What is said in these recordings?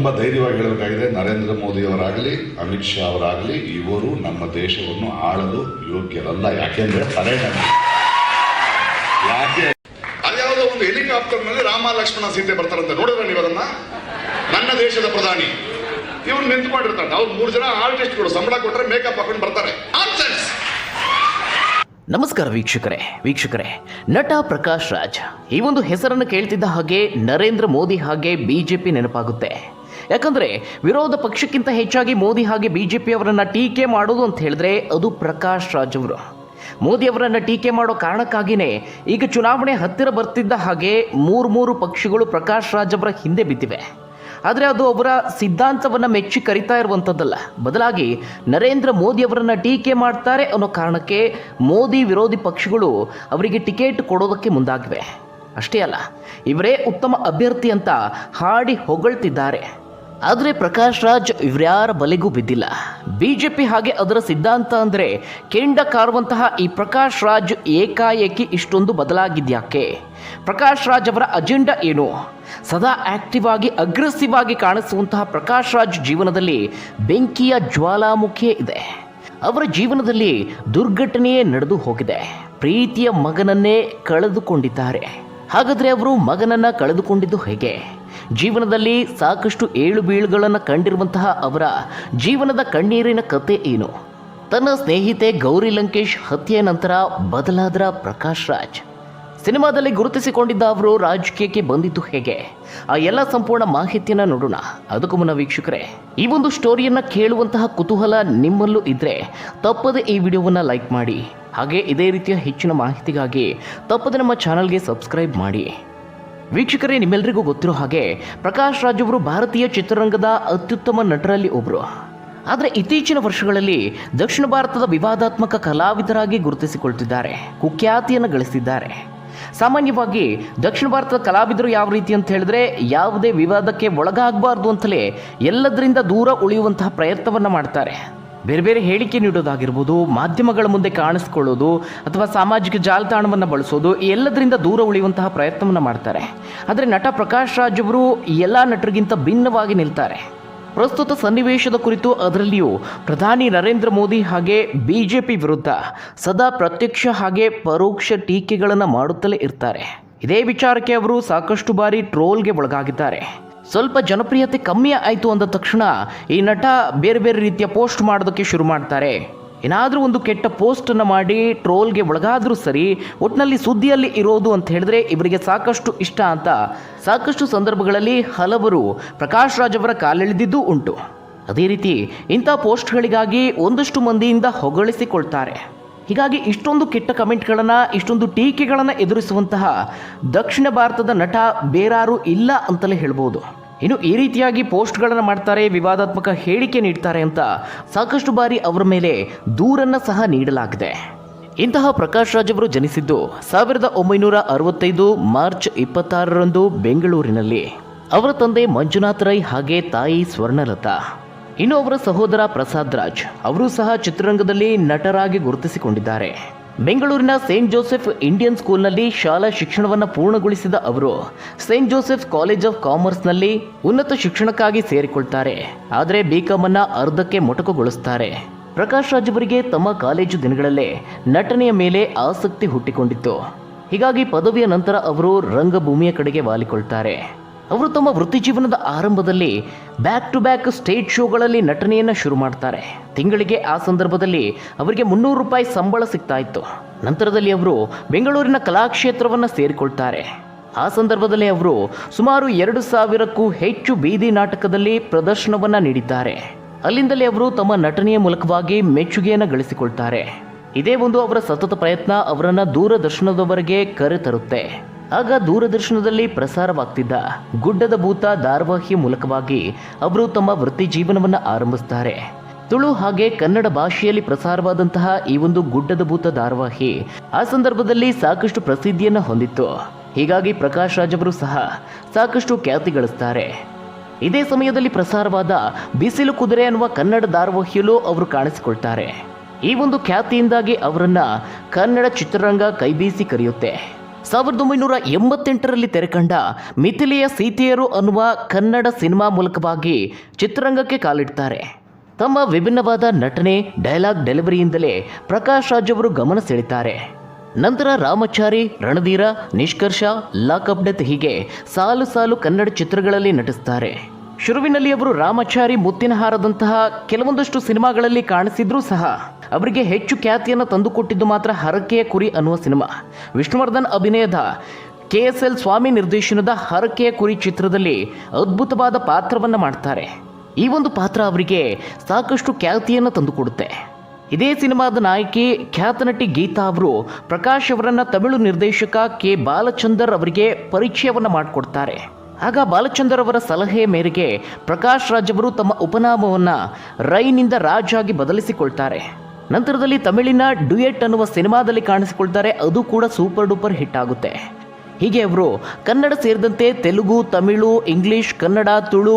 ತುಂಬಾ ಧೈರ್ಯವಾಗಿ ಹೇಳಬೇಕಾಗಿದೆ, ನರೇಂದ್ರ ಮೋದಿಯವರಾಗಲಿ, ಅಮಿತ್ ಶಾ ಅವರಾಗಲಿ, ಇವರು ನಮ್ಮ ದೇಶವನ್ನು ಆಳಲು ಯೋಗ್ಯರಲ್ಲ. ಯಾಕೆಂದ್ರೆ ಯಾಕೆ? ಅದ್ಯಾವುದೋ ಒಂದು ಹೆಲಿಕಾಪ್ಟರ್ನಲ್ಲಿ ರಾಮ ಲಕ್ಷ್ಮಣ ಸೀತೆ ಬರ್ತಾರಂತೆ. ನೋಡಿದ್ರೆ ನೀವು ಅದನ್ನ? ನನ್ನ ದೇಶದ ಪ್ರಧಾನಿ. ಇವ್ರು ನಿಂತ್ಕೊಂಡಿರ್ತಾರೆ ಅವ್ರು ಮೂರು ಜನ ಆರ್ಟಿಸ್ಟ್ಗಳು ಸಂಬಳ ಕೊಟ್ಟರೆ ಮೇಕಪ್ ಹಾಕೊಂಡು ಬರ್ತಾರೆ. ನಮಸ್ಕಾರ ವೀಕ್ಷಕರೇ. ವೀಕ್ಷಕರೇ, ನಟ ಪ್ರಕಾಶ್ ರಾಜ್ ಈ ಒಂದು ಹೆಸರನ್ನು ಕೇಳ್ತಿದ್ದ ಹಾಗೆ ನರೇಂದ್ರ ಮೋದಿ ಹಾಗೆ ಬಿಜೆಪಿ ನೆನಪಾಗುತ್ತೆ. ಯಾಕಂದ್ರೆ ವಿರೋಧ ಪಕ್ಷಕ್ಕಿಂತ ಹೆಚ್ಚಾಗಿ ಮೋದಿ ಹಾಗೆ ಬಿಜೆಪಿ ಅವರನ್ನ ಟೀಕೆ ಮಾಡೋದು ಅಂತ ಹೇಳಿದ್ರೆ ಅದು ಪ್ರಕಾಶ್ ರಾಜ್ ಅವರು. ಮೋದಿ ಅವರನ್ನ ಟೀಕೆ ಮಾಡೋ ಕಾರಣಕ್ಕಾಗಿಯೇ ಈಗ ಚುನಾವಣೆ ಹತ್ತಿರ ಬರ್ತಿದ್ದ ಹಾಗೆ ಮೂರು ಮೂರು ಪಕ್ಷಗಳು ಪ್ರಕಾಶ್ ರಾಜ್ ಅವರ ಹಿಂದೆ ಬಿದ್ದಿವೆ. ಆದರೆ ಅದು ಅವರ ಸಿದ್ಧಾಂತವನ್ನು ಮೆಚ್ಚಿ ಕರಿತಾ ಇರುವಂಥದ್ದಲ್ಲ ಬದಲಾಗಿ ನರೇಂದ್ರ ಮೋದಿ ಅವರನ್ನು ಟೀಕೆ ಮಾಡ್ತಾರೆ ಅನ್ನೋ ಕಾರಣಕ್ಕೆ ಮೋದಿ ವಿರೋಧಿ ಪಕ್ಷಗಳು ಅವರಿಗೆ ಟಿಕೆಟ್ ಕೊಡೋದಕ್ಕೆ ಮುಂದಾಗಿವೆ. ಅಷ್ಟೇ ಅಲ್ಲ, ಇವರೇ ಉತ್ತಮ ಅಭ್ಯರ್ಥಿ ಅಂತ ಹಾಡಿ ಹೊಗಳ್ತಿದ್ದಾರೆ. ಆದರೆ ಪ್ರಕಾಶ್ ರಾಜ್ ಇವ್ರ್ಯಾರ ಬಲೆಗೂ ಬಿದ್ದಿಲ್ಲ. ಬಿಜೆಪಿ ಹಾಗೆ ಅದರ ಸಿದ್ಧಾಂತ ಅಂದರೆ ಕೆಂಡ ಕಾರುವಂತಹ ಈ ಪ್ರಕಾಶ್ ರಾಜ್ ಏಕಾಏಕಿ ಇಷ್ಟೊಂದು ಬದಲಾಗಿದ್ಯಾಕೆ? ಪ್ರಕಾಶ್ ರಾಜ್ ಅವರ ಅಜೆಂಡಾ ಏನು? ಸದಾ ಆಕ್ಟಿವ್ ಆಗಿ ಅಗ್ರೆಸಿವ್ ಆಗಿ ಕಾಣಿಸುವಂತಹ ಪ್ರಕಾಶ್ ರಾಜ್ ಜೀವನದಲ್ಲಿ ಬೆಂಕಿಯ ಜ್ವಾಲಾಮುಖಿಯೇ ಇದೆ. ಅವರ ಜೀವನದಲ್ಲಿ ದುರ್ಘಟನೆಯೇ ನಡೆದು ಹೋಗಿದೆ. ಪ್ರೀತಿಯ ಮಗನನ್ನೇ ಕಳೆದುಕೊಂಡಿದ್ದಾರೆ. ಹಾಗಾದರೆ ಅವರು ಮಗನನ್ನು ಕಳೆದುಕೊಂಡಿದ್ದು ಹೇಗೆ? ಜೀವನದಲ್ಲಿ ಸಾಕಷ್ಟು ಏಳು ಬೀಳುಗಳನ್ನು ಕಂಡಿರುವಂತಹ ಅವರ ಜೀವನದ ಕಣ್ಣೀರಿನ ಕತೆ ಏನು? ತನ್ನ ಸ್ನೇಹಿತೆ ಗೌರಿ ಲಂಕೇಶ್ ಹತ್ಯೆ ನಂತರ ಬದಲಾದ್ರ ಪ್ರಕಾಶ್ ರಾಜ್. ಸಿನಿಮಾದಲ್ಲಿ ಗುರುತಿಸಿಕೊಂಡಿದ್ದ ಅವರು ರಾಜಕೀಯಕ್ಕೆ ಬಂದಿದ್ದು ಹೇಗೆ? ಆ ಎಲ್ಲ ಸಂಪೂರ್ಣ ಮಾಹಿತಿಯನ್ನ ನೋಡೋಣ. ಅದಕ್ಕೂ ಮುನ್ನ ವೀಕ್ಷಕರೇ, ಈ ಒಂದು ಸ್ಟೋರಿಯನ್ನ ಕೇಳುವಂತಹ ಕುತೂಹಲ ನಿಮ್ಮಲ್ಲೂ ಇದ್ದರೆ ತಪ್ಪದೆ ಈ ವಿಡಿಯೋವನ್ನ ಲೈಕ್ ಮಾಡಿ. ಹಾಗೆ ಇದೇ ರೀತಿಯ ಹೆಚ್ಚಿನ ಮಾಹಿತಿಗಾಗಿ ತಪ್ಪದೆ ನಮ್ಮ ಚಾನಲ್ಗೆ ಸಬ್ಸ್ಕ್ರೈಬ್ ಮಾಡಿ. ವೀಕ್ಷಕರೇ ನಿಮ್ಮೆಲ್ಲರಿಗೂ ಗೊತ್ತಿರೋ ಹಾಗೆ ಪ್ರಕಾಶ್ ರಾಜ್ ಅವರು ಭಾರತೀಯ ಚಿತ್ರರಂಗದ ಅತ್ಯುತ್ತಮ ನಟರಲ್ಲಿ ಒಬ್ಬರು ಆದರೆ ಇತ್ತೀಚಿನ ವರ್ಷಗಳಲ್ಲಿ ದಕ್ಷಿಣ ಭಾರತದ ವಿವಾದಾತ್ಮಕ ಕಲಾವಿದರಾಗಿ ಗುರುತಿಸಿಕೊಳ್ತಿದ್ದಾರೆ, ಕುಖ್ಯಾತಿಯನ್ನು ಗಳಿಸಿದ್ದಾರೆ. ಸಾಮಾನ್ಯವಾಗಿ ದಕ್ಷಿಣ ಭಾರತದ ಕಲಾವಿದರು ಯಾವ ರೀತಿ ಅಂತ ಹೇಳಿದ್ರೆ, ಯಾವುದೇ ವಿವಾದಕ್ಕೆ ಒಳಗಾಗಬಾರ್ದು ಅಂತಲೇ ಎಲ್ಲದರಿಂದ ದೂರ ಉಳಿಯುವಂತಹ ಪ್ರಯತ್ನವನ್ನು ಮಾಡ್ತಾರೆ. ಬೇರೆ ಬೇರೆ ಹೇಳಿಕೆ ನೀಡೋದಾಗಿರ್ಬೋದು, ಮಾಧ್ಯಮಗಳ ಮುಂದೆ ಕಾಣಿಸ್ಕೊಳ್ಳೋದು, ಅಥವಾ ಸಾಮಾಜಿಕ ಜಾಲತಾಣವನ್ನು ಬಳಸೋದು ಎಲ್ಲದರಿಂದ ದೂರ ಉಳಿಯುವಂತಹ ಪ್ರಯತ್ನವನ್ನು ಮಾಡ್ತಾರೆ. ಆದರೆ ನಟ ಪ್ರಕಾಶ್ ರಾಜ್ ಅವರು ಎಲ್ಲ ನಟರಿಗಿಂತ ಭಿನ್ನವಾಗಿ ನಿಲ್ತಾರೆ. ಪ್ರಸ್ತುತ ಸನ್ನಿವೇಶದ ಕುರಿತು ಅದರಲ್ಲಿಯೂ ಪ್ರಧಾನಿ ನರೇಂದ್ರ ಮೋದಿ ಹಾಗೆ ಬಿ ಜೆ ಪಿ ವಿರುದ್ಧ ಸದಾ ಪ್ರತ್ಯಕ್ಷ ಹಾಗೆ ಪರೋಕ್ಷ ಟೀಕೆಗಳನ್ನು ಮಾಡುತ್ತಲೇ ಇರ್ತಾರೆ. ಇದೇ ವಿಚಾರಕ್ಕೆ ಅವರು ಸಾಕಷ್ಟು ಬಾರಿ ಟ್ರೋಲ್ಗೆ ಒಳಗಾಗಿದ್ದಾರೆ. ಸ್ವಲ್ಪ ಜನಪ್ರಿಯತೆ ಕಮ್ಮಿ ಆಯಿತು ಅಂದ ತಕ್ಷಣ ಈ ನಟ ಬೇರೆ ಬೇರೆ ರೀತಿಯ ಪೋಸ್ಟ್ ಮಾಡೋದಕ್ಕೆ ಶುರು ಮಾಡ್ತಾರೆ. ಏನಾದರೂ ಒಂದು ಕೆಟ್ಟ ಪೋಸ್ಟನ್ನು ಮಾಡಿ ಟ್ರೋಲ್ಗೆ ಒಳಗಾದರೂ ಸರಿ ಒಟ್ಟಿನಲ್ಲಿ ಸುದ್ದಿಯಲ್ಲಿ ಇರೋದು ಅಂತ ಹೇಳಿದ್ರೆ ಇವರಿಗೆ ಸಾಕಷ್ಟು ಇಷ್ಟ ಅಂತ ಸಾಕಷ್ಟು ಸಂದರ್ಭಗಳಲ್ಲಿ ಹಲವರು ಪ್ರಕಾಶ್ ರಾಜ್ ಅವರ ಕಾಲೆಳೆದಿದ್ದೂ ಉಂಟು. ಅದೇ ರೀತಿ ಇಂಥ ಪೋಸ್ಟ್ಗಳಿಗಾಗಿ ಒಂದಷ್ಟು ಮಂದಿಯಿಂದ ಹೊಗಳಿಸಿಕೊಳ್ತಾರೆ. ಹೀಗಾಗಿ ಇಷ್ಟೊಂದು ಕೆಟ್ಟ ಕಮೆಂಟ್ಗಳನ್ನು, ಇಷ್ಟೊಂದು ಟೀಕೆಗಳನ್ನು ಎದುರಿಸುವಂತಹ ದಕ್ಷಿಣ ಭಾರತದ ನಟ ಬೇರಾರು ಇಲ್ಲ ಅಂತಲೇ ಹೇಳ್ಬೋದು. ಇನ್ನು ಈ ರೀತಿಯಾಗಿ ಪೋಸ್ಟ್ಗಳನ್ನು ಮಾಡ್ತಾರೆ, ವಿವಾದಾತ್ಮಕ ಹೇಳಿಕೆ ನೀಡ್ತಾರೆ ಅಂತ ಸಾಕಷ್ಟು ಬಾರಿ ಅವರ ಮೇಲೆ ದೂರನ್ನು ಸಹ ನೀಡಲಾಗಿದೆ. ಇಂತಹ ಪ್ರಕಾಶ್ ರಾಜ್ ಅವರು ಜನಿಸಿದ್ದು ಸಾವಿರದ ಒಂಬೈನೂರ ಅರವತ್ತೈದು ಮಾರ್ಚ್ ಇಪ್ಪತ್ತಾರರಂದು ಬೆಂಗಳೂರಿನಲ್ಲಿ. ಅವರ ತಂದೆ ಮಂಜುನಾಥ್ ರೈ ಹಾಗೆ ತಾಯಿ ಸ್ವರ್ಣಲತಾ. ಇನ್ನು ಅವರ ಸಹೋದರ ಪ್ರಸಾದ್ ರಾಜ್, ಅವರು ಸಹ ಚಿತ್ರರಂಗದಲ್ಲಿ ನಟರಾಗಿ ಗುರುತಿಸಿಕೊಂಡಿದ್ದಾರೆ. ಬೆಂಗಳೂರಿನ ಸೇಂಟ್ ಜೋಸೆಫ್ ಇಂಡಿಯನ್ ಸ್ಕೂಲ್ನಲ್ಲಿ ಶಾಲಾ ಶಿಕ್ಷಣವನ್ನು ಪೂರ್ಣಗೊಳಿಸಿದ ಅವರು, ಸೇಂಟ್ ಜೋಸೆಫ್ ಕಾಲೇಜ್ ಆಫ್ ಕಾಮರ್ಸ್ನಲ್ಲಿ ಉನ್ನತ ಶಿಕ್ಷಣಕ್ಕಾಗಿ ಸೇರಿಕೊಳ್ತಾರೆ, ಆದರೆ ಬಿಕಾಮ್ ಅನ್ನ ಅರ್ಧಕ್ಕೆ ಮೊಟಕುಗೊಳಿಸ್ತಾರೆ. ಪ್ರಕಾಶ್ ರಾಜ್ ಅವರಿಗೆ ತಮ್ಮ ಕಾಲೇಜು ದಿನಗಳಲ್ಲೇ ನಟನೆಯ ಮೇಲೆ ಆಸಕ್ತಿ ಹುಟ್ಟಿಕೊಂಡಿತ್ತು. ಹೀಗಾಗಿ ಪದವಿಯ ನಂತರ ಅವರು ರಂಗಭೂಮಿಯ ಕಡೆಗೆ ವಾಲಿಕೊಳ್ತಾರೆ. ಅವರು ತಮ್ಮ ವೃತ್ತಿ ಜೀವನದ ಆರಂಭದಲ್ಲಿ ಬ್ಯಾಕ್ ಟು ಬ್ಯಾಕ್ ಸ್ಟೇಜ್ ಶೋಗಳಲ್ಲಿ ನಟನೆಯನ್ನು ಶುರು ಮಾಡ್ತಾರೆ. ತಿಂಗಳಿಗೆ ಆ ಸಂದರ್ಭದಲ್ಲಿ ಅವರಿಗೆ ಮುನ್ನೂರು ರೂಪಾಯಿ ಸಂಬಳ ಸಿಗ್ತಾ ಇತ್ತು ನಂತರದಲ್ಲಿ ಅವರು ಬೆಂಗಳೂರಿನ ಕಲಾಕ್ಷೇತ್ರವನ್ನು ಸೇರಿಕೊಳ್ತಾರೆ. ಆ ಸಂದರ್ಭದಲ್ಲಿ ಅವರು ಸುಮಾರು ಎರಡು ಸಾವಿರಕ್ಕೂ ಹೆಚ್ಚು ಬೀದಿ ನಾಟಕದಲ್ಲಿ ಪ್ರದರ್ಶನವನ್ನು ನೀಡಿದ್ದಾರೆ. ಅಲ್ಲಿಂದಲೇ ಅವರು ತಮ್ಮ ನಟನೆಯ ಮೂಲಕವಾಗಿ ಮೆಚ್ಚುಗೆಯನ್ನು ಗಳಿಸಿಕೊಳ್ತಾರೆ. ಇದೇ ಒಂದು ಅವರ ಸತತ ಪ್ರಯತ್ನ ಅವರನ್ನು ದೂರದರ್ಶನದವರೆಗೆ ಕರೆತರುತ್ತೆ. ಆಗ ದೂರದರ್ಶನದಲ್ಲಿ ಪ್ರಸಾರವಾಗ್ತಿದ್ದ ಗುಡ್ಡದ ಭೂತ ಧಾರವಾಹಿ ಮೂಲಕವಾಗಿ ಅವರು ತಮ್ಮ ವೃತ್ತಿ ಜೀವನವನ್ನು ಆರಂಭಿಸ್ತಾರೆ. ತುಳು ಹಾಗೆ ಕನ್ನಡ ಭಾಷೆಯಲ್ಲಿ ಪ್ರಸಾರವಾದಂತಹ ಈ ಒಂದು ಗುಡ್ಡದ ಭೂತ ಧಾರವಾಹಿ ಆ ಸಂದರ್ಭದಲ್ಲಿ ಸಾಕಷ್ಟು ಪ್ರಸಿದ್ಧಿಯನ್ನು ಹೊಂದಿತ್ತು. ಹೀಗಾಗಿ ಪ್ರಕಾಶ್ ರಾಜ್ ಅವರು ಸಹ ಸಾಕಷ್ಟು ಖ್ಯಾತಿ ಗಳಿಸ್ತಾರೆ. ಇದೇ ಸಮಯದಲ್ಲಿ ಪ್ರಸಾರವಾದ ಬಿಸಿಲು ಕುದುರೆ ಅನ್ನುವ ಕನ್ನಡ ಧಾರವಾಹಿಯಲ್ಲೂ ಅವರು ಕಾಣಿಸಿಕೊಳ್ತಾರೆ. ಈ ಒಂದು ಖ್ಯಾತಿಯಿಂದಾಗಿ ಅವರನ್ನ ಕನ್ನಡ ಚಿತ್ರರಂಗ ಕೈಬೀಸಿ ಕರೆಯುತ್ತೆ. ಸಾವಿರದ ಒಂಬೈನೂರ ಎಂಬತ್ತೆಂಟರಲ್ಲಿ ತೆರೆಕಂಡ ಮಿಥಿಲೆಯ ಸೀತೆಯರು ಅನ್ನುವ ಕನ್ನಡ ಸಿನಿಮಾ ಮೂಲಕವಾಗಿ ಚಿತ್ರರಂಗಕ್ಕೆ ಕಾಲಿಡ್ತಾರೆ. ತಮ್ಮ ವಿಭಿನ್ನವಾದ ನಟನೆ, ಡೈಲಾಗ್ ಡೆಲಿವರಿಯಿಂದಲೇ ಪ್ರಕಾಶ್ ರಾಜ್ ಅವರು ಗಮನ ಸೆಳೀತಾರೆ ನಂತರ ರಾಮಚಾರಿ, ರಣಧೀರ, ನಿಷ್ಕರ್ಷ ಲಾಕಪ್ ಡೆತ್ ಹೀಗೆ ಸಾಲು ಸಾಲು ಕನ್ನಡ ಚಿತ್ರಗಳಲ್ಲಿ ನಟಿಸ್ತಾರೆ. ಶುರುವಿನಲ್ಲಿ ಅವರು ರಾಮಚಾರಿ ಮುತ್ತಿನಹಾರದಂತಹ ಕೆಲವೊಂದಷ್ಟು ಸಿನಿಮಾಗಳಲ್ಲಿ ಕಾಣಿಸಿದ್ರೂ ಸಹ ಅವರಿಗೆ ಹೆಚ್ಚು ಖ್ಯಾತಿಯನ್ನು ತಂದುಕೊಟ್ಟಿದ್ದು ಮಾತ್ರ ಹರಕೆಯ ಕುರಿ ಅನ್ನುವ ಸಿನಿಮಾ. ವಿಷ್ಣುವರ್ಧನ್ ಅಭಿನಯದ ಕೆ ಎಸ್ ಎಲ್ ಸ್ವಾಮಿ ನಿರ್ದೇಶನದ ಹರಕೆಯ ಕುರಿ ಚಿತ್ರದಲ್ಲಿ ಅದ್ಭುತವಾದ ಪಾತ್ರವನ್ನು ಮಾಡ್ತಾರೆ. ಈ ಒಂದು ಪಾತ್ರ ಅವರಿಗೆ ಸಾಕಷ್ಟು ಖ್ಯಾತಿಯನ್ನು ತಂದುಕೊಡುತ್ತೆ. ಇದೇ ಸಿನಿಮಾದ ನಾಯಕಿ ಖ್ಯಾತ ನಟಿ ಗೀತಾ ಅವರು ಪ್ರಕಾಶ್ ಅವರನ್ನು ತಮಿಳು ನಿರ್ದೇಶಕ ಕೆ. ಬಾಲಚಂದರ್ ಅವರಿಗೆ ಪರಿಚಯವನ್ನು ಮಾಡಿಕೊಡ್ತಾರೆ. ಆಗ ಬಾಲಚಂದ್ರವರ ಸಲಹೆಯ ಮೇರೆಗೆ ಪ್ರಕಾಶ್ ರಾಜ್ ಅವರು ತಮ್ಮ ಉಪನಾಮವನ್ನು ರೈನಿಂದ ರಾಜ್ ಆಗಿ ಬದಲಿಸಿಕೊಳ್ತಾರೆ. ನಂತರದಲ್ಲಿ ತಮಿಳಿನ ಡ್ಯುಯೆಟ್ ಅನ್ನುವ ಸಿನಿಮಾದಲ್ಲಿ ಕಾಣಿಸಿಕೊಳ್ತಾರೆ, ಅದು ಕೂಡ ಸೂಪರ್ ಡೂಪರ್ ಹಿಟ್ ಆಗುತ್ತೆ. ಹೀಗೆ ಅವರು ಕನ್ನಡ ಸೇರಿದಂತೆ ತೆಲುಗು, ತಮಿಳು, ಇಂಗ್ಲಿಷ್, ಕನ್ನಡ, ತುಳು,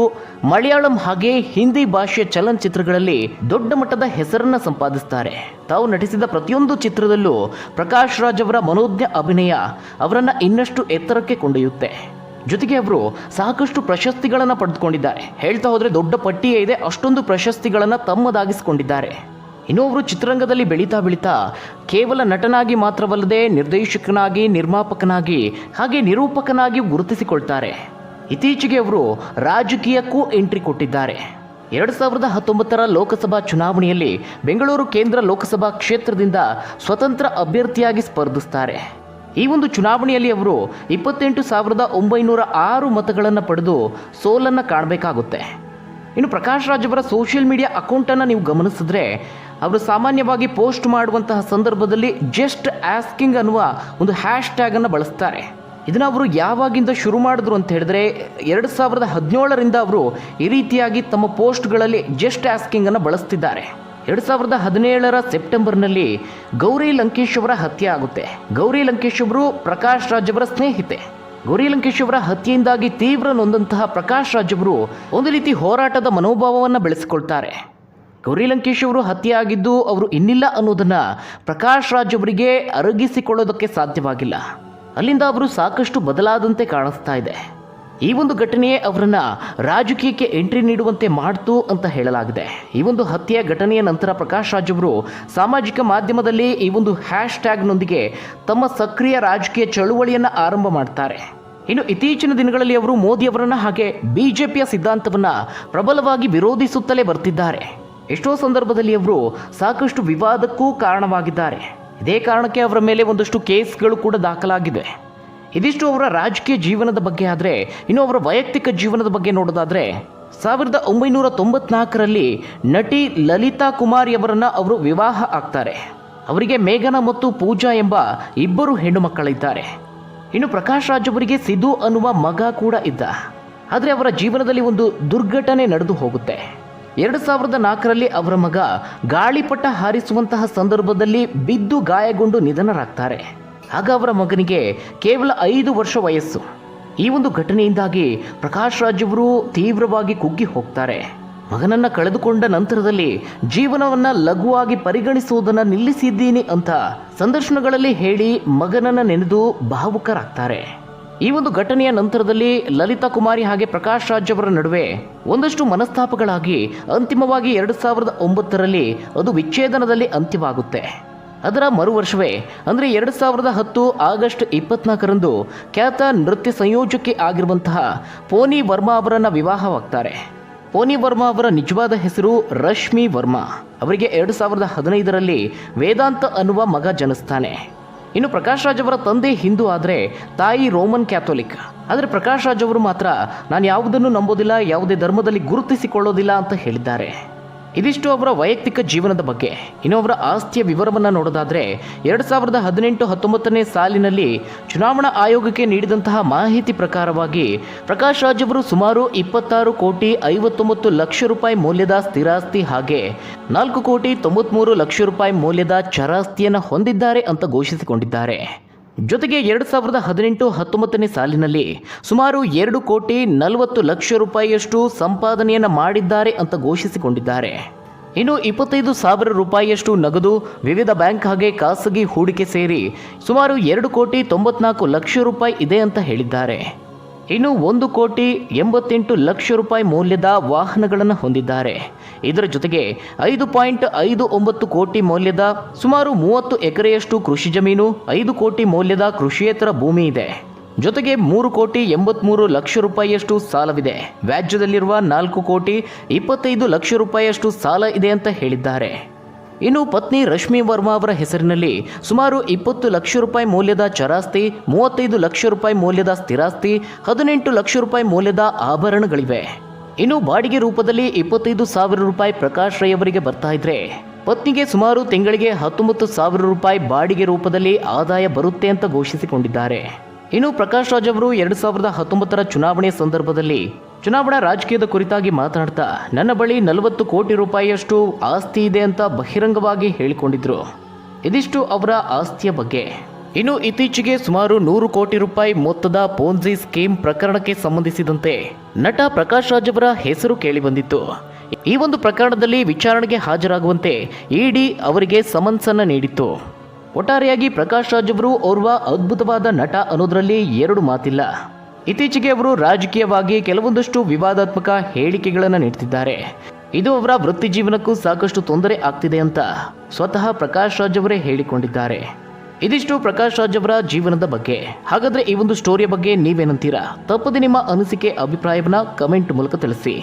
ಮಲಯಾಳಂ ಹಾಗೆ ಹಿಂದಿ ಭಾಷೆಯ ಚಲನಚಿತ್ರಗಳಲ್ಲಿ ದೊಡ್ಡ ಮಟ್ಟದ ಹೆಸರನ್ನು ಸಂಪಾದಿಸ್ತಾರೆ. ತಾವು ನಟಿಸಿದ ಪ್ರತಿಯೊಂದು ಚಿತ್ರದಲ್ಲೂ ಪ್ರಕಾಶ್ ರಾಜ್ ಅವರ ಮನೋಜ್ಞ ಅಭಿನಯ ಅವರನ್ನು ಇನ್ನಷ್ಟು ಎತ್ತರಕ್ಕೆ ಕೊಂಡೊಯ್ಯುತ್ತೆ. ಜೊತೆಗೆ ಅವರು ಸಾಕಷ್ಟು ಪ್ರಶಸ್ತಿಗಳನ್ನು ಪಡೆದುಕೊಂಡಿದ್ದಾರೆ. ಹೇಳ್ತಾ ಹೋದರೆ ದೊಡ್ಡ ಪಟ್ಟಿಯೇ ಇದೆ, ಅಷ್ಟೊಂದು ಪ್ರಶಸ್ತಿಗಳನ್ನು ತಮ್ಮದಾಗಿಸಿಕೊಂಡಿದ್ದಾರೆ. ಇನ್ನು ಅವರು ಚಿತ್ರರಂಗದಲ್ಲಿ ಬೆಳೀತಾ ಬೆಳೀತಾ ಕೇವಲ ನಟನಾಗಿ ಮಾತ್ರವಲ್ಲದೆ ನಿರ್ದೇಶಕನಾಗಿ, ನಿರ್ಮಾಪಕನಾಗಿ, ಹಾಗೆ ನಿರೂಪಕನಾಗಿ ಗುರುತಿಸಿಕೊಳ್ತಾರೆ. ಇತ್ತೀಚೆಗೆ ಅವರು ರಾಜಕೀಯಕ್ಕೂ ಎಂಟ್ರಿ ಕೊಟ್ಟಿದ್ದಾರೆ. ಎರಡು ಸಾವಿರದ ಹತ್ತೊಂಬತ್ತರ ಲೋಕಸಭಾ ಚುನಾವಣೆಯಲ್ಲಿ ಬೆಂಗಳೂರು ಕೇಂದ್ರ ಲೋಕಸಭಾ ಕ್ಷೇತ್ರದಿಂದ ಸ್ವತಂತ್ರ ಅಭ್ಯರ್ಥಿಯಾಗಿ ಸ್ಪರ್ಧಿಸ್ತಾರೆ. ಈ ಒಂದು ಚುನಾವಣೆಯಲ್ಲಿ ಅವರು ಇಪ್ಪತ್ತೆಂಟು ಸಾವಿರದ ಒಂಬೈನೂರ ಆರು ಮತಗಳನ್ನು ಪಡೆದು ಸೋಲನ್ನು ಕಾಣಬೇಕಾಗುತ್ತೆ. ಇನ್ನು ಪ್ರಕಾಶ್ ರಾಜ್ ಅವರ ಸೋಷಿಯಲ್ ಮೀಡಿಯಾ ಅಕೌಂಟನ್ನು ನೀವು ಗಮನಿಸಿದ್ರೆ, ಅವರು ಸಾಮಾನ್ಯವಾಗಿ ಪೋಸ್ಟ್ ಮಾಡುವಂತಹ ಸಂದರ್ಭದಲ್ಲಿ ಜಸ್ಟ್ ಆಸ್ಕಿಂಗ್ ಅನ್ನುವ ಒಂದು ಹ್ಯಾಶ್ ಟ್ಯಾಗನ್ನು ಬಳಸ್ತಾರೆ. ಇದನ್ನು ಅವರು ಯಾವಾಗಿಂದ ಶುರು ಮಾಡಿದ್ರು ಅಂತ ಹೇಳಿದ್ರೆ, ಎರಡು ಸಾವಿರದ ಹದಿನೇಳರಿಂದ ಅವರು ಈ ರೀತಿಯಾಗಿ ತಮ್ಮ ಪೋಸ್ಟ್ಗಳಲ್ಲಿ ಜಸ್ಟ್ ಆಸ್ಕಿಂಗನ್ನು ಬಳಸ್ತಿದ್ದಾರೆ. ಎರಡು ಸಾವಿರದ ಹದಿನೇಳರ ಸೆಪ್ಟೆಂಬರ್ನಲ್ಲಿ ಗೌರಿ ಲಂಕೇಶ್ ಅವರ ಹತ್ಯೆ ಆಗುತ್ತೆ. ಗೌರಿ ಲಂಕೇಶ್ ಅವರು ಪ್ರಕಾಶ್ ರಾಜ್ ಅವರ ಸ್ನೇಹಿತೆ. ಗೌರಿ ಲಂಕೇಶ್ ಅವರ ಹತ್ಯೆಯಿಂದಾಗಿ ತೀವ್ರ ನೊಂದಂತಹ ಪ್ರಕಾಶ್ ರಾಜ್ ಅವರು ಒಂದು ರೀತಿ ಹೋರಾಟದ ಮನೋಭಾವವನ್ನು ಬೆಳೆಸಿಕೊಳ್ತಾರೆ. ಗೌರಿ ಲಂಕೇಶ್ ಅವರು ಹತ್ಯೆಯಾಗಿದ್ದು ಅವರು ಇನ್ನಿಲ್ಲ ಅನ್ನೋದನ್ನು ಪ್ರಕಾಶ್ ರಾಜ್ ಅವರಿಗೆ ಅರಗಿಸಿಕೊಳ್ಳೋದಕ್ಕೆ ಸಾಧ್ಯವಾಗಿಲ್ಲ. ಅಲ್ಲಿಂದ ಅವರು ಸಾಕಷ್ಟು ಬದಲಾದಂತೆ ಕಾಣಿಸ್ತಾ ಇದೆ. ಈ ಒಂದು ಘಟನೆಯೇ ಅವರನ್ನು ರಾಜಕೀಯಕ್ಕೆ ಎಂಟ್ರಿ ನೀಡುವಂತೆ ಮಾಡ್ತು ಅಂತ ಹೇಳಲಾಗಿದೆ. ಈ ಒಂದು ಹತ್ಯೆಯ ಘಟನೆಯ ನಂತರ ಪ್ರಕಾಶ್ ರಾಜ್ ಅವರು ಸಾಮಾಜಿಕ ಮಾಧ್ಯಮದಲ್ಲಿ ಈ ಒಂದು ಹ್ಯಾಶ್ ಟ್ಯಾಗ್ನೊಂದಿಗೆ ತಮ್ಮ ಸಕ್ರಿಯ ರಾಜಕೀಯ ಚಳುವಳಿಯನ್ನು ಆರಂಭ ಮಾಡ್ತಾರೆ. ಇನ್ನು ಇತ್ತೀಚಿನ ದಿನಗಳಲ್ಲಿ ಅವರು ಮೋದಿ ಅವರನ್ನು ಹಾಗೆ ಬಿಜೆಪಿಯ ಸಿದ್ಧಾಂತವನ್ನ ಪ್ರಬಲವಾಗಿ ವಿರೋಧಿಸುತ್ತಲೇ ಬರ್ತಿದ್ದಾರೆ. ಎಷ್ಟೋ ಸಂದರ್ಭದಲ್ಲಿ ಅವರು ಸಾಕಷ್ಟು ವಿವಾದಕ್ಕೂ ಕಾರಣವಾಗಿದ್ದಾರೆ. ಇದೇ ಕಾರಣಕ್ಕೆ ಅವರ ಮೇಲೆ ಒಂದಷ್ಟು ಕೇಸ್ಗಳು ಕೂಡ ದಾಖಲಾಗಿವೆ ಇದಿಷ್ಟು ಅವರ ರಾಜಕೀಯ ಜೀವನದ ಬಗ್ಗೆ ಆದರೆ, ಇನ್ನು ಅವರ ವೈಯಕ್ತಿಕ ಜೀವನದ ಬಗ್ಗೆ ನೋಡೋದಾದರೆ, ಸಾವಿರದ ಒಂಬೈನೂರ ತೊಂಬತ್ನಾಲ್ಕರಲ್ಲಿ ನಟಿ ಲಲಿತಾ ಕುಮಾರಿ ಅವರನ್ನು ಅವರು ವಿವಾಹ ಆಗ್ತಾರೆ. ಅವರಿಗೆ ಮೇಘನ ಮತ್ತು ಪೂಜಾ ಎಂಬ ಇಬ್ಬರು ಹೆಣ್ಣು ಮಕ್ಕಳಿದ್ದಾರೆ. ಇನ್ನು ಪ್ರಕಾಶ್ ರಾಜ್ ಅವರಿಗೆ ಸಿಧು ಅನ್ನುವ ಮಗ ಕೂಡ ಇದ್ದ. ಆದರೆ ಅವರ ಜೀವನದಲ್ಲಿ ಒಂದು ದುರ್ಘಟನೆ ನಡೆದು ಹೋಗುತ್ತೆ. ಎರಡು ಸಾವಿರದ ನಾಲ್ಕರಲ್ಲಿ ಅವರ ಮಗ ಗಾಳಿಪಟ ಹಾರಿಸುವಂತಹ ಸಂದರ್ಭದಲ್ಲಿ ಬಿದ್ದು ಗಾಯಗೊಂಡು ನಿಧನರಾಗ್ತಾರೆ. ಆಗ ಅವರ ಮಗನಿಗೆ ಕೇವಲ ಐದು ವರ್ಷ ವಯಸ್ಸು. ಈ ಒಂದು ಘಟನೆಯಿಂದಾಗಿ ಪ್ರಕಾಶ್ ರಾಜ್ ಅವರು ತೀವ್ರವಾಗಿ ಕುಗ್ಗಿ ಹೋಗ್ತಾರೆ. ಮಗನನ್ನ ಕಳೆದುಕೊಂಡ ನಂತರದಲ್ಲಿ ಜೀವನವನ್ನ ಲಘುವಾಗಿ ಪರಿಗಣಿಸುವುದನ್ನು ನಿಲ್ಲಿಸಿದ್ದೀನಿ ಅಂತ ಸಂದರ್ಶನಗಳಲ್ಲಿ ಹೇಳಿ ಮಗನನ್ನ ನೆನೆದು ಭಾವುಕರಾಗ್ತಾರೆ. ಈ ಒಂದು ಘಟನೆಯ ನಂತರದಲ್ಲಿ ಲಲಿತಾ ಕುಮಾರಿ ಹಾಗೆ ಪ್ರಕಾಶ್ ರಾಜ್ ಅವರ ನಡುವೆ ಒಂದಷ್ಟು ಮನಸ್ತಾಪಗಳಾಗಿ ಅಂತಿಮವಾಗಿ ಎರಡು ಸಾವಿರದ ಒಂಬತ್ತರಲ್ಲಿ ಅದು ವಿಚ್ಛೇದನದಲ್ಲಿ ಅಂತ್ಯವಾಗುತ್ತೆ. ಅದರ ಮರು ವರ್ಷವೇ ಅಂದರೆ ಎರಡು ಸಾವಿರದ ಹತ್ತು ಆಗಸ್ಟ್ ಇಪ್ಪತ್ನಾಲ್ಕರಂದು ಖ್ಯಾತ ನೃತ್ಯ ಸಂಯೋಜಕಿ ಆಗಿರುವಂತಹ ಪೋನಿ ವರ್ಮಾ ಅವರನ್ನು ವಿವಾಹವಾಗ್ತಾರೆ. ಪೋನಿ ವರ್ಮಾ ಅವರ ನಿಜವಾದ ಹೆಸರು ರಶ್ಮಿ ವರ್ಮಾ. ಅವರಿಗೆ ಎರಡು ಸಾವಿರದ ಹದಿನೈದರಲ್ಲಿ ವೇದಾಂತ ಅನ್ನುವ ಮಗ ಜನಿಸ್ತಾನೆ. ಇನ್ನು ಪ್ರಕಾಶ್ ರಾಜ್ ಅವರ ತಂದೆ ಹಿಂದೂ ಆದರೆ ತಾಯಿ ರೋಮನ್ ಕ್ಯಾಥೋಲಿಕ್. ಆದರೆ ಪ್ರಕಾಶ್ ರಾಜ್ ಅವರು ಮಾತ್ರ, ನಾನು ಯಾವುದನ್ನು ನಂಬೋದಿಲ್ಲ, ಯಾವುದೇ ಧರ್ಮದಲ್ಲಿ ಗುರುತಿಸಿಕೊಳ್ಳೋದಿಲ್ಲ ಅಂತ ಹೇಳಿದ್ದಾರೆ. ಇದಿಷ್ಟು ಅವರ ವೈಯಕ್ತಿಕ ಜೀವನದ ಬಗ್ಗೆ. ಇನ್ನು ಅವರ ಆಸ್ತಿಯ ವಿವರವನ್ನು ನೋಡೋದಾದರೆ, ಎರಡು ಸಾವಿರದ ಹದಿನೆಂಟು ಹತ್ತೊಂಬತ್ತನೇ ಸಾಲಿನಲ್ಲಿ ಚುನಾವಣಾ ಆಯೋಗಕ್ಕೆ ನೀಡಿದಂತಹ ಮಾಹಿತಿ ಪ್ರಕಾರವಾಗಿ ಪ್ರಕಾಶ್ ರಾಜ್ ಅವರು ಸುಮಾರು ಇಪ್ಪತ್ತಾರು ಕೋಟಿ ಐವತ್ತೊಂಬತ್ತು ಲಕ್ಷ ರೂಪಾಯಿ ಮೌಲ್ಯದ ಸ್ಥಿರಾಸ್ತಿ ಹಾಗೆ ನಾಲ್ಕು ಕೋಟಿ ತೊಂಬತ್ಮೂರು ಲಕ್ಷ ರೂಪಾಯಿ ಮೌಲ್ಯದ ಚರಾಸ್ತಿಯನ್ನು ಹೊಂದಿದ್ದಾರೆ ಅಂತ ಘೋಷಿಸಿಕೊಂಡಿದ್ದಾರೆ. ಜೊತೆಗೆ ಎರಡು ಸಾವಿರದ ಹದಿನೆಂಟು ಹತ್ತೊಂಬತ್ತನೇ ಸಾಲಿನಲ್ಲಿ ಸುಮಾರು ಎರಡು ಕೋಟಿ ನಲವತ್ತು ಲಕ್ಷ ರೂಪಾಯಿಯಷ್ಟು ಸಂಪಾದನೆಯನ್ನು ಮಾಡಿದ್ದಾರೆ ಅಂತ ಘೋಷಿಸಿಕೊಂಡಿದ್ದಾರೆ. ಇನ್ನು ಇಪ್ಪತ್ತೈದು ಸಾವಿರ ರೂಪಾಯಿಯಷ್ಟು ನಗದು ವಿವಿಧ ಬ್ಯಾಂಕ್ ಹಾಗೆ ಖಾಸಗಿ ಹೂಡಿಕೆ ಸೇರಿ ಸುಮಾರು ಎರಡು ಕೋಟಿ ತೊಂಬತ್ನಾಲ್ಕು ಲಕ್ಷ ರೂಪಾಯಿ ಇದೆ ಅಂತ ಹೇಳಿದ್ದಾರೆ. ಇನ್ನು ಒಂದು ಕೋಟಿ ಎಂಬತ್ತೆಂಟು ಲಕ್ಷ ರೂಪಾಯಿ ಮೌಲ್ಯದ ವಾಹನಗಳನ್ನು ಹೊಂದಿದ್ದಾರೆ. ಇದರ ಜೊತೆಗೆ ಐದು ಪಾಯಿಂಟ್ ಐದು ಒಂಬತ್ತು ಕೋಟಿ ಮೌಲ್ಯದ ಸುಮಾರು ಮೂವತ್ತು ಎಕರೆಯಷ್ಟು ಕೃಷಿ ಜಮೀನು, ಐದು ಕೋಟಿ ಮೌಲ್ಯದ ಕೃಷಿಯೇತರ ಭೂಮಿ ಇದೆ. ಜೊತೆಗೆ ಮೂರು ಕೋಟಿ ಎಂಬತ್ಮೂರು ಲಕ್ಷ ರೂಪಾಯಿಯಷ್ಟು ಸಾಲವಿದೆ. ವ್ಯಾಜ್ಯದಲ್ಲಿರುವ ನಾಲ್ಕು ಕೋಟಿ ಇಪ್ಪತ್ತೈದು ಲಕ್ಷ ರೂಪಾಯಿಯಷ್ಟು ಸಾಲ ಇದೆ ಅಂತ ಹೇಳಿದ್ದಾರೆ. ಇನ್ನು ಪತ್ನಿ ರಶ್ಮಿ ವರ್ಮಾ ಅವರ ಹೆಸರಿನಲ್ಲಿ ಸುಮಾರು ಇಪ್ಪತ್ತು ಲಕ್ಷ ರೂಪಾಯಿ ಮೌಲ್ಯದ ಚರಾಸ್ತಿ, ಮೂವತ್ತೈದು ಲಕ್ಷ ರೂಪಾಯಿ ಮೌಲ್ಯದ ಸ್ಥಿರಾಸ್ತಿ, ಹದಿನೆಂಟು ಲಕ್ಷ ರೂಪಾಯಿ ಮೌಲ್ಯದ ಆಭರಣಗಳಿವೆ. ಇನ್ನು ಬಾಡಿಗೆ ರೂಪದಲ್ಲಿ ಇಪ್ಪತ್ತೈದು ಸಾವಿರ ರೂಪಾಯಿ ಪ್ರಕಾಶ್ ರೈ ಅವರಿಗೆ ಬರ್ತಾ ಇದ್ರೆ, ಪತ್ನಿಗೆ ಸುಮಾರು ತಿಂಗಳಿಗೆ ಹತ್ತೊಂಬತ್ತು ಸಾವಿರ ರೂಪಾಯಿ ಬಾಡಿಗೆ ರೂಪದಲ್ಲಿ ಆದಾಯ ಬರುತ್ತೆ ಅಂತ ಘೋಷಿಸಿಕೊಂಡಿದ್ದಾರೆ. ಇನ್ನು ಪ್ರಕಾಶ್ ರಾಜ್ ಅವರು ಎರಡು ಸಾವಿರದ ಹತ್ತೊಂಬತ್ತರ ಚುನಾವಣೆ ಸಂದರ್ಭದಲ್ಲಿ ಚುನಾವಣಾ ರಾಜಕೀಯದ ಕುರಿತಾಗಿ ಮಾತನಾಡ್ತಾ, ನನ್ನ ಬಳಿ ನಲವತ್ತು ಕೋಟಿ ರೂಪಾಯಿಯಷ್ಟು ಆಸ್ತಿ ಇದೆ ಅಂತ ಬಹಿರಂಗವಾಗಿ ಹೇಳಿಕೊಂಡಿದ್ರು. ಇದಿಷ್ಟು ಅವರ ಆಸ್ತಿಯ ಬಗ್ಗೆ. ಇನ್ನು ಇತ್ತೀಚೆಗೆ ಸುಮಾರು ನೂರು ಕೋಟಿ ರೂಪಾಯಿ ಮೊತ್ತದ ಪೋನ್ಜಿ ಸ್ಕೀಮ್ ಪ್ರಕರಣಕ್ಕೆ ಸಂಬಂಧಿಸಿದಂತೆ ನಟ ಪ್ರಕಾಶ್ ರಾಜ್ ಅವರ ಹೆಸರು ಕೇಳಿಬಂದಿತ್ತು. ಈ ಒಂದು ಪ್ರಕರಣದಲ್ಲಿ ವಿಚಾರಣೆಗೆ ಹಾಜರಾಗುವಂತೆ ಇಡಿ ಅವರಿಗೆ ಸಮನ್ಸ್ ಅನ್ನ ನೀಡಿತ್ತು. ಒಟ್ಟಾರೆಯಾಗಿ ಪ್ರಕಾಶ್ ರಾಜ್ ಅವರು ಓರ್ವ ಅದ್ಭುತವಾದ ನಟ ಅನ್ನೋದರಲ್ಲಿ ಎರಡು ಮಾತಿಲ್ಲ. ಇತ್ತೀಚೆಗೆ ಅವರು ರಾಜಕೀಯವಾಗಿ ಕೆಲವೊಂದಷ್ಟು ವಿವಾದಾತ್ಮಕ ಹೇಳಿಕೆಗಳನ್ನು ನೀಡ್ತಿದ್ದಾರೆ. ಇದು ಅವರ ವೃತ್ತಿ ಜೀವನಕ್ಕೂ ಸಾಕಷ್ಟು ತೊಂದರೆ ಆಗ್ತಿದೆ ಅಂತ ಸ್ವತಃ ಪ್ರಕಾಶ್ ರಾಜ್ ಅವರೇ ಹೇಳಿಕೊಂಡಿದ್ದಾರೆ. ಇದಿಷ್ಟು ಪ್ರಕಾಶ್ ರಾಜ್ ಅವರ ಜೀವನದ ಬಗ್ಗೆ. ಹಾಗಾದ್ರೆ ಈ ಒಂದು ಸ್ಟೋರಿಯ ಬಗ್ಗೆ ನೀವೇನಂತೀರಾ? ತಪ್ಪದೆ ನಿಮ್ಮ ಅನಿಸಿಕೆ, ಅಭಿಪ್ರಾಯವನ್ನ ಕಮೆಂಟ್ ಮೂಲಕ ತಿಳಿಸಿ.